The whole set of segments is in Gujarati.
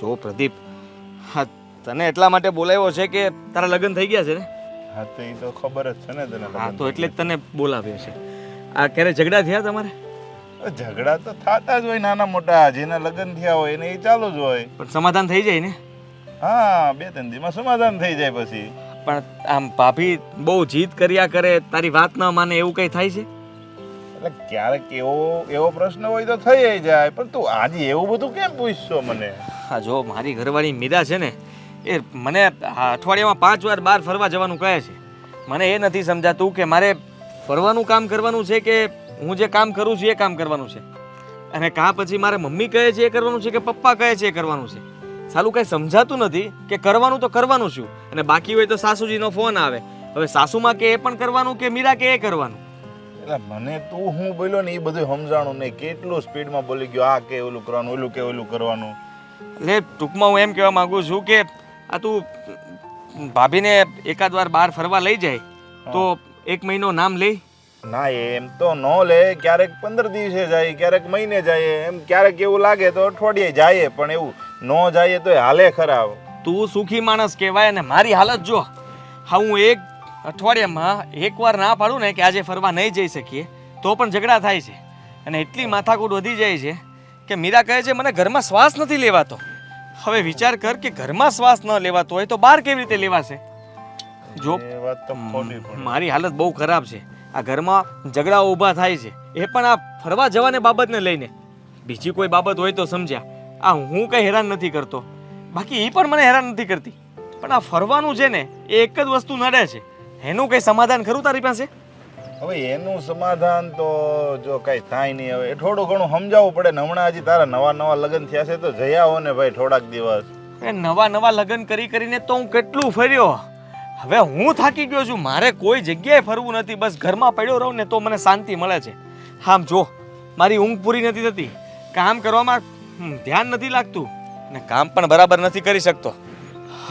જો પ્રદીપ હા તને એટલા માટે બોલાવ્યો છે કે તારા લગ્ન થઈ ગયા છે ને? હા તો એ તો ખબર જ છે ને તને હા તો એટલે જ તને બોલાવ્યો છે. આ ક્યારે ઝઘડા થયા તમારે? ઝઘડા તો થતા જ હોય નાના મોટા જેના લગ્ન થયા હોય એને એ ચાલુ જ હોય. પણ સમાધાન થઈ જાય ને? હા બે ત્રણ દીમાં સમાધાન થઈ જાય પછી. પણ આમ ભાભી બહુ જીદ કર્યા કરે તારી વાત ન માને એવું કંઈ થાય છે? એટલે ક્યારેક એવો એવો પ્રશ્ન હોય તો થઈ જાય પણ તું આજે એવું બધું કેમ પૂછશો મને? હા જો મારી ઘરવાળી મીરા છે ને, એ મને અઠવાડિયામાં પાંચ વાર બહાર ફરવા જવાનું કહે છે. મને એ નથી સમજાતું કે મારે ફરવાનું કામ કરવાનું છે કે હું જે કામ કરું છું એ કામ કરવાનું છે. અને કાં પછી મારે મમ્મી કહે છે એ કરવાનું છે કે પપ્પા કહે છે એ કરવાનું છે? સાલું કંઈ સમજાતું નથી કે કરવાનું તો કરવાનું શું? અને બાકી હોય તો સાસુજીનો ફોન આવે. હવે સાસુમાં કે એ પણ કરવાનું કે મીરા કે એ કરવાનું? એટલે મને તું હું બોલ્યો ને એ બધું સમજાણું નહીં. કેટલું સ્પીડમાં બોલી ગયો, આ કે ઓલું કરવાનું, ઓલું કે ઓલું કરવાનું? એટલે ટૂંકમાં હું એમ કહેવા માગું છું કે આ તું ભાભીને એકાદ વાર બહાર ફરવા લઈ જાય તો એક મહિનો નામ લે ના એમ તો ન લે. ક્યારેક પંદર દિવસે જાય ક્યારેક મહિને જાય. એમ ક્યારેક એવું લાગે તો અઠવાડિયે જાય પણ એવું ન જાય તો હાલે ખરાબ. તું સુખી માણસ કહેવાય અને મારી હાલત જો. હા હું એક અઠવાડિયામાં એકવાર ના પાડું ને કે આજે ફરવા નહીં જઈ શકીએ તો પણ ઝઘડા થાય છે. અને એટલી માથાકૂટ વધી જાય છે કે મીરા કહે છે મને ઘરમાં શ્વાસ નથી લેવાતો. હવે વિચાર કર કે ઘરમાં શ્વાસ ન લેવાતો હોય તો બહાર કેવી રીતે લેવાશે? જો મારી હાલત બહુ ખરાબ છે. આ ઘરમાં ઝઘડાઓ ઊભા થાય છે. એ પણ આ ફરવા જવાને બાબતને લઈને. બીજી કોઈ બાબત હોય તો સમજ્યા. આ હું કંઈ હેરાન નથી કરતો. બાકી એ પણ મને હેરાન નથી કરતી. પણ આ ફરવાનું છે ને એ એક જ વસ્તુ નડે છે. એનું કંઈ સમાધાન ખરું તારી પાસે? હવે એનું સમાધાન તો જો કઈ થાય નહીં હવે. થોડું ઘણું સમજાવવું પડે ને હમણાં હજી તારા નવા નવા લગ્ન થયા છે તો જઈ આવો ને ભાઈ થોડાક દિવસ. એ નવા નવા લગ્ન કરી કરીને તો હું કેટલું ફર્યો? હવે હું થાકી ગયો છું. મારે કોઈ જગ્યાએ ફરવું નથી. બસ ઘરમાં પડ્યો રહું ને તો મને શાંતિ મળે છે. હા જો, મારી ઊંઘ પૂરી નથી થતી. કામ કરવામાં ધ્યાન નથી લાગતું. ને કામ પણ બરાબર નથી કરી શકતો.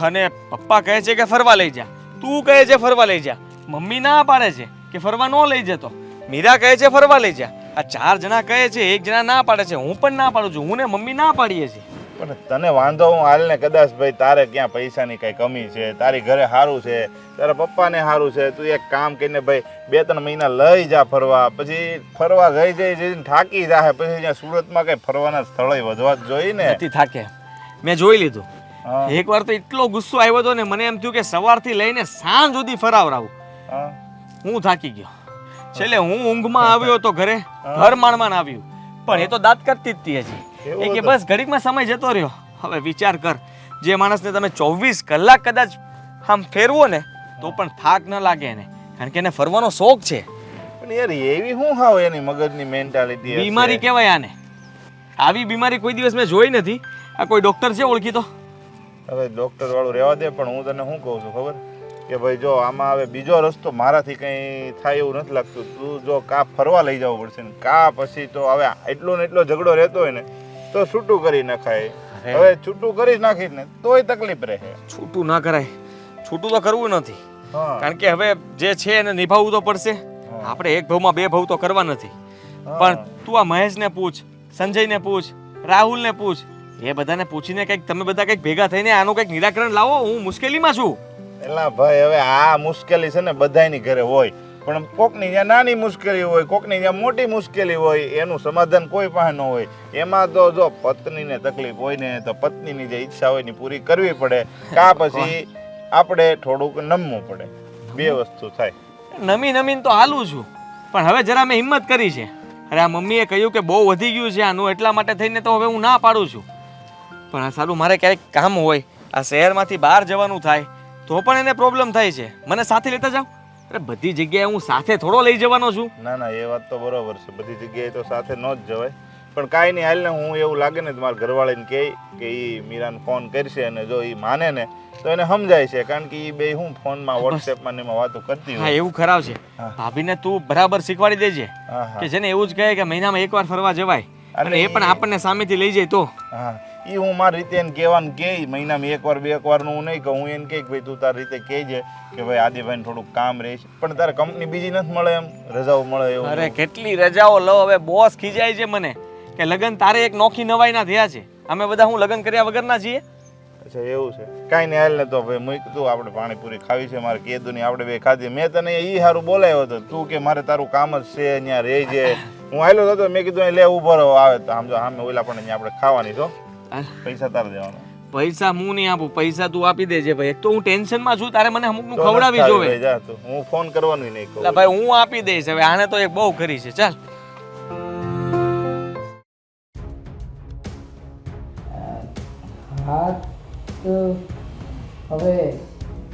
અને પપ્પા કહે છે કે ફરવા લઈ જા. તું કહે છે ફરવા લઈ જા. મમ્મી ના પાડે છે. કે ફરવા ન લઈ જતો. મીરા કહે છે ફરવા લઈ જા. આ ચાર જણા કહે છે એક જણા ના પાડે છે. હું પણ ના પાડું છું. હું ને મમ્મી ના પાડીએ છીએ. પણ તને વાંધો હું હાલ ને કદાચ ભાઈ તારે ક્યાં પૈસાની કઈ કમી છે તારી ઘરે સારું છે તારા પપ્પાને સારું છે તું એક કામ કરીને ભાઈ બે ત્રણ મહિના લઈ જા ફરવા. પછી ફરવા ગઈ જઈ જઈને થાકી જાય પછી ત્યાં સુરતમાં કઈ ફરવાના સ્થળે વધવા જ જોઈએ ને. નથી થાકે. મેં જોઈ લીધું. એકવાર તો એટલો ગુસ્સો આવ્યો હતો ને મને એમ થયું કે સવારથી લઈને સાંજ સુધી ફરાવરાવું. હા. થાકી ગયો. છેલ્લે હું ઊંઘમાં આવ્યો તો ઘરે ઘર માણમાં આવ્યું. પણ એ તો દાંત કરતી જ હતી હજી. એ કે બસ ઘડીકમાં સમય જતો રહ્યો. હવે વિચાર કર જે માણસને તમે ચોવીસ કલાક કદાચ આમ ફેરવો ને તો પણ થાક ન લાગે એને. કારણ કે એને ફરવાનો શોખ છે. પણ યાર એવી શું હાવ એની મગજની મેન્ટાલિટી બીમારી કહેવાય આને. આવી બીમારી કોઈ દિવસ મેં જોઈ નથી. આ કોઈ ડોક્ટર છે ઓળખી તો? હવે ડોક્ટર વાળું રહેવા દે પણ હું તને શું કહું છું ખબર? કે ભાઈ જો આમાં હવે બીજો રસ્તો મારાથી કંઈ થાય એવું નથી લાગતું. તું જો કા ફરવા લઈ જવું પડશે ને કા પછી તો હવે એટલો ને એટલો ઝઘડો રહેતો હોય ને તો છૂટું કરી નખાય. હવે છૂટું કરી નાખી ને તોય તકલીફ રહે. છૂટું ના કરાય. છૂટું તો કરવું નથી. કારણ કે હવે જે છે એને નિભાવવું તો પડશે. આપણે એક ભાવમાં બે ભાવ તો કરવા નથી. પણ તું આ મહેશને પૂછ સંજયને પૂછ રાહુલને પૂછ એ બધાને પૂછીને કંઈક તમે બધા કંઈક ભેગા થઈને આનું કંઈક નિરાકરણ લાવો. હું મુશ્કેલીમાં છું. એલા ભાઈ હવે આ મુશ્કેલી છે ને બધાયની ઘરે હોય. પણ કોકની જ્યાં નાની મુશ્કેલી હોય કોકની જ્યાં મોટી મુશ્કેલી હોય એનું સમાધાન કોઈ પાસે ન હોય. એમાં તો જો પત્નીને તકલીફ હોય ને તો પત્નીની જે ઈચ્છા હોય ને પૂરી કરવી પડે. કા પછી આપણે થોડુંક નમવું પડે. બે વસ્તુ થાય. નમી નમીને તો હાલું છું. પણ હવે જરા મેં હિંમત કરી છે. અરે આ મમ્મીએ કહ્યું કે બહુ વધી ગયું છે આનું એટલા માટે થઈને તો હવે હું ના પાડું છું. પણ આ સારું મારે ક્યારેક કામ હોય. આ શહેરમાંથી બહાર જવાનું થાય. તો પણ એને પ્રોબ્લેમ થાય છે. મને સાથે લેતા જાઓ. અરે બધી જગ્યાએ હું સાથે થોડો લઈ જવાનો છું. ના ના એ વાત તો બરોબર છે. બધી જગ્યાએ તો સાથે ન જ જવાય. પણ કાંઈ નહીં હાલ ને હું એવું લાગે ને તો મારા ઘરવાળીને કહે કે એ મીરાને ફોન કરશે અને જો એ માને ને તો એને સમજાય છે. કારણ કે એ બે હું ફોનમાં વોટ્સએપમાં ને એમાં વાતો કરતી હા એવું ખરાબ છે. ભાભીને તું બરાબર શીખવાડી દેજે. કે જેને એવું જ કહે કે મહિનામાં એકવાર ફરવા જવાય. અને એ પણ આપણને સામેથી લઈ જાય તો. હા. એ હું મારી રીતે એને કહેવાનું કે મહિનામાં એક વાર બે એક વારનું હું નહીં કહું. હું એને કહે ભાઈ તું તારી રીતે કહેજે કે ભાઈ આદિભાઈને થોડુંક કામ રહેશે પણ તારે કંપની બીજી નથી મળે એમ? રજાઓ મળે એવું અરે કેટલી રજાઓ લો. હવે બોસ ખીજાય છે મને કે લગન તારે એક નોખી નવાઈના થયા છે. અમે બધા હું લગન કર્યા વગરના છીએ? અચ્છા એવું છે. કાંઈ નહીં હાલ ને તો ભાઈ મૂક તું. આપણે પાણીપુરી ખાવી છે મારે કીધું નહીં આપણે બે ખાધી. મેં તને એ સારું બોલાયો હતો. તું કે મારે તારું કામ જ છે અહીંયા રહેજે. હું આવેલો હતો મેં કીધું લે ઊભો રહો. આવે તો આમ જો સામે ઓલા પણ અહીંયા આપણે ખાવાની છો. પૈસા તારે દેવાના. પૈસા હું નહીં આપું પૈસા તું આપી દેજે ભાઈ. એક તો હું ટેન્શનમાં છું તારે મને અમુકનું તો ખવડાવી જોવે. હું ફોન કરવાનું નહીં કહું. ભાઈ હું આપી દઈશ. હવે આને તો એક બહુ કરી છે. ચાલ. હા તો હવે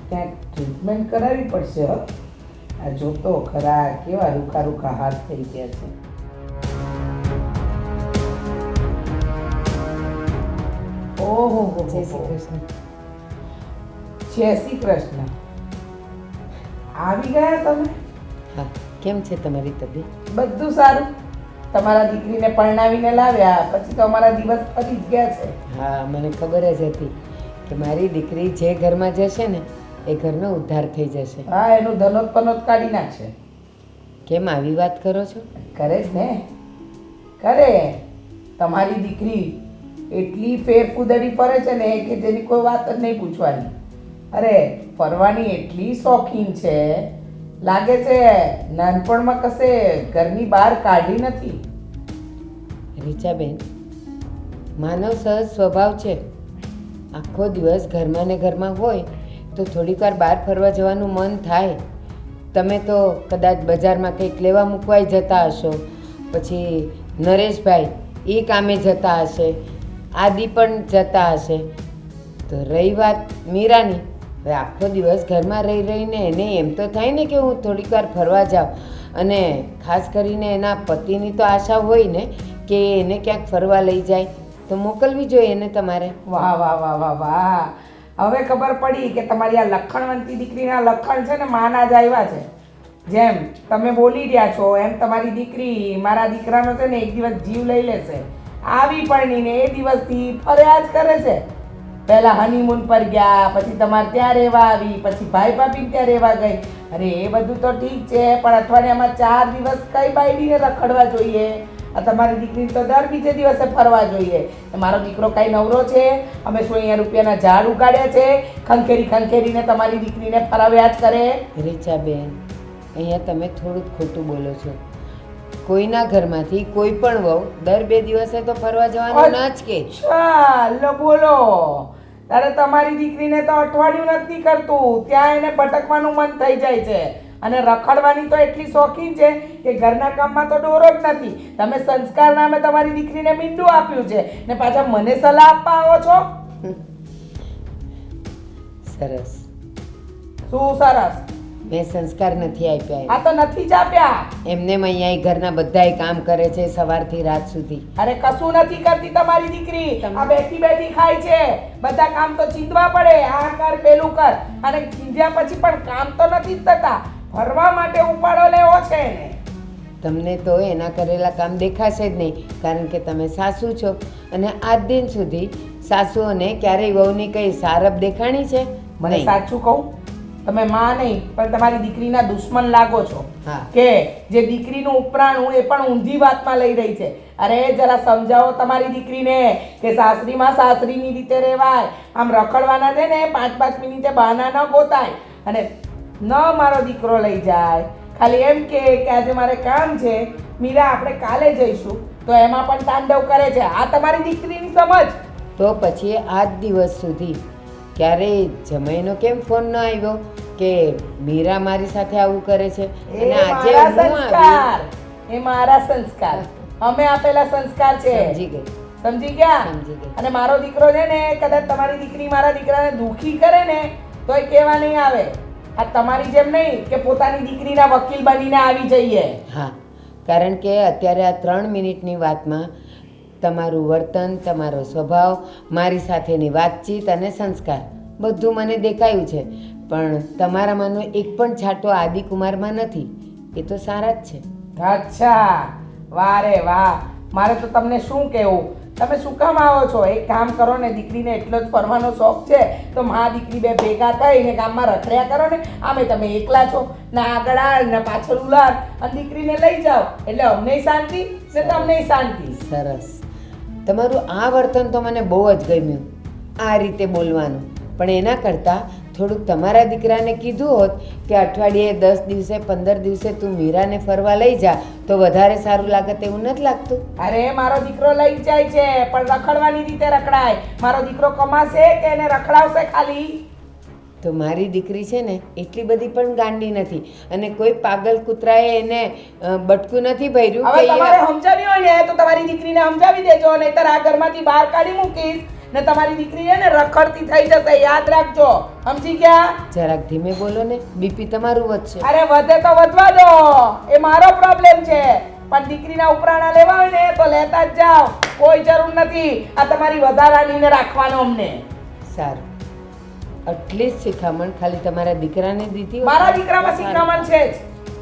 ક્યાંક ટ્રીટમેન્ટ કરાવવી પડશે હો. આ જોતો ખરા કેવા રૂખા રૂખા હાથ થઈ ગયા છે. ઓહો હો જય શ્રી કૃષ્ણ. જય શ્રી કૃષ્ણ. આવી ગયા તમે? હા કેમ છે તમારી તબિયત? બધું સારું. તમારા દીકરીને પરણાવીને લાવ્યા પછી તો અમારા દિવસ ફરી જ ગયા છે. હા મને ખબર જ હતી કે મારી દીકરી જે ઘરમાં જશે ને એ ઘરનો ઉદ્ધાર થઈ જશે. હા એનું ધનોત પનોત કાઢી નાખશે. કેમ આવી વાત કરો છો? કરે જ ને. કરે. તમારી દીકરી એટલી ફેરફુદડી ફરે છે ને કે જેની કોઈ વાત જ નહીં પૂછવાની. અરે, ફરવાની એટલી શોખીન છે. લાગે છે નાનપણમાં કશે ઘરની બહાર કાઢી નથી. રીચાબેન, માનવ સહજ સ્વભાવ છે. આખો દિવસ ઘરમાં ને ઘરમાં હોય તો થોડીક વાર બહાર ફરવા જવાનું મન થાય. તમે તો કદાચ બજારમાં કંઈક લેવા મૂકવાય જતા હશો. પછી નરેશભાઈ એ કામે જતા હશે. આદિ પણ જતા હશે. તો રહી વાત મીરાની. હવે આખો દિવસ ઘરમાં રહી રહીને એને એમ તો થાય ને કે હું થોડીક વાર ફરવા જાઉં. અને ખાસ કરીને એના પતિની તો આશા હોય ને કે એને ક્યાંક ફરવા લઈ જાય. તો મોકલવી જોઈએ એને તમારે. વાહ વાહ વાહ વાહ વાહ. હવે ખબર પડી કે તમારી આ લખણવંતી દીકરીના લખણ છે ને માના જ આવ્યા છે. જેમ તમે બોલી રહ્યા છો, એમ તમારી દીકરી મારા દીકરાનો છે ને એક દિવસ જીવ લઈ લેશે. આવી પરણીને એ દિવસથી ફર્યા જ કરે છે. પહેલાં હનીમૂન પર ગયા, પછી તમારે ત્યાં રહેવા આવી, પછી ભાઈ ભાભી ત્યાં રહેવા ગઈ. અરે એ બધું તો ઠીક છે, પણ અઠવાડિયામાં ચાર દિવસ કઈ બાયડીને રખડવા જોઈએ? આ તમારી દીકરી તો દર બીજે દિવસે ફરવા જોઈએ. મારો દીકરો કાંઈ નવરો છે? અમે શું અહીંયા રૂપિયાના ઝાડ ઉગાડ્યા છે? ખંખેરી ખંખેરીને તમારી દીકરીને ફરાવ્યા જ કરે? રીચાબેન, અહીંયા તમે થોડુંક ખોટું બોલો છો. કોઈના ઘરમાંથી કોઈ પણ વહુ દર બે દિવસે તો ફરવા જવાનું ના જ કે ચાલો બોલો. તારે તમારી દીકરીને તો અઠવાડિયું નથી કરતું. ત્યાં એને ભટકવાનું મન થઈ જાય છે. અને રખડવાની તો એટલી શોખીન છે કે ઘરના કામમાં તો ડોરો જ નથી. તમે સંસ્કાર નામે તમારી દીકરીને મીંડું આપ્યું છે. ને પાછા મને સલાહ આપવા આવો છો? સરસ. શું સરસ? મેં સંસ્કાર નથી આપ્યા આ તો નથી જ આપ્યા. એમને અહીંયા ઘરના બધાય કામ કરે છે સવારથી રાત સુધી. અરે કશું નથી કરતી તમારી દીકરી. આ બેઠી બેઠી ખાય છે. બધા કામ તો ચીંધવા પડે. આ કર પેલું કર. અને ચીંધ્યા પછી પણ કામ તો નથી થતા. ફરવા માટે ઉપાડો લેવો છે એને તમને તો એના કરેલા કામ દેખાશે જ નહીં કારણ કે તમે સાસુ છો. અને આજ દિન સુધી સાસુઓને ક્યારેય વહુની કઈ સારપ દેખાણી છે? મને સાચું કહું? તમે માં નહીં પણ તમારી દીકરીના દુશ્મન લાગો છો. કે જે દીકરીનું ઉપરાણું એ પણ ઊંધી વાતમાં લઈ રહી છે. અરે જરા સમજાવો તમારી દીકરીને કે સાસરીમાં સાસરીની રીતે રહેવાય. આમ રખડવાના છે ને પાંચ પાંચ મિનિટે બહાના ન ગોતાય. અને ન મારો દીકરો લઈ જાય. ખાલી એમ કે આજે મારે કામ છે. મીરા આપણે કાલે જઈશું. તો એમાં પણ તાંડવ કરે છે. આ તમારી દીકરીની સમજ. તો પછી આજ દિવસ સુધી ક્યારેય જમૈનો કેમ ફોન ન આવ્યો કે મીરા મારી સાથે આવું કરે છે? અને આજે હું આવી એ મારા સંસ્કાર. અમે આપેલા સંસ્કાર છે. સમજી ગઈ. સમજી ગયા? સમજી ગઈ. અને મારો દીકરો છે ને કદાચ તમારી દીકરી મારા દીકરાને દુખી કરે ને તો એ કહેવા નહીં આવે. આ તમારી જેમ નહીં કે પોતાની દીકરીના વકીલ બનીને આવી જઈએ. હા કારણ કે અત્યારે આ ત્રણ મિનિટની વાતમાં તમારું વર્તન તમારો સ્વભાવ મારી સાથેની વાતચીત અને સંસ્કાર. બધું મને દેખાયું છે પણ તમારામાંનો એક પણ છાંટો આદિકુમારમાં નથી. એ તો સારા જ છે. અચ્છા. વાહ રે વાહ. મારે તો તમને શું કહેવું? તમે શું કામ આવો છો? એક કામ કરો ને દીકરીને એટલો જ ફરવાનો શોખ છે તો મા દીકરી બે ભેગા થઈને ગામમાં રખડ્યા કરો ને આમે તમે એકલા છો. ના આગળ આળ ને પાછળ ઉલાળ અને દીકરીને લઈ જાઓ. એટલે અમને શાંતિ ને તમને શાંતિ. સરસ. તમારું આ વર્તન તો મને બહુ જ ગમ્યું. આ રીતે બોલવાનું. પણ એના કરતાં થોડુંક તમારા દીકરાને કીધું હોત કે અઠવાડિયે દસ દિવસે, પંદર દિવસે તું મીરાને ફરવા લઈ જા, તો વધારે સારું લાગે તેવું નથી લાગતું. અરે, મારો દીકરો લઈ જાય છે, પણ રખડવાની રીતે રખડાય. મારો દીકરો કમાશે કે એને રખડાવશે ખાલી? તો મારી દીકરી છે ને એટલી બધી પણ ગાંડી નથી. અને કોઈ પાગલ કૂતરાએ એને બટકું નથી ભર્યું હવે તમારે સમજાવી હોય ને તો તમારી દીકરીને સમજાવી દેજો નહીતર આ ઘરમાંથી બહાર કાઢી મૂકીશ ને તમારી દીકરી છે ને રખડતી થઈ જશે યાદ રાખજો. સમજી ગયા? જરાક ધીમે બોલો ને બીપી તમારું વધશે. અરે વધે તો વધવા દો. એ મારો પ્રોબ્લેમ છે. પણ દીકરીના ઉપરાણા લેવા હોય ને તો લેતા જ જાઓ. કોઈ જરૂર નથી. આ તમારી વધારાનીને રાખવાનો અમને. સારું. આટલી જ શિખામણ. ખાલી તમારા દીકરાને દીધી મારા દીકરામાં શિખામણ છે જ.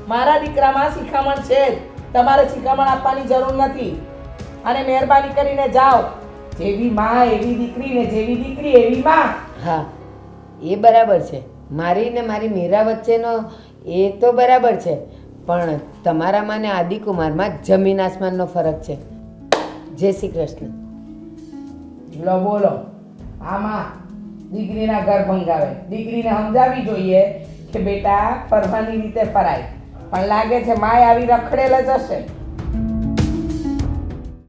મારા દીકરામાં શિખામણ છે જ. તમારે શિખામણ આપવાની જરૂર નથી. અને મહેરબાની કરીને જાઓ. જેવી માં એવી દીકરી ને જેવી દીકરી એવી માં. હા એ બરાબર છે. મારી ને મારી મીરા વચ્ચેનો એ તો બરાબર છે. પણ તમારામાં ને આદિકુમારમાં જમીન આસમાનનો ફરક છે. જય શ્રી કૃષ્ણ. લો બોલો. આમાં દીકરીના ઘર ભંગાવે દીકરીને સમજાવી જોઈએ કે બેટા ફરવાની રીતે ફરાય. પણ લાગે છે માય આવી રખડેલ જ હશે.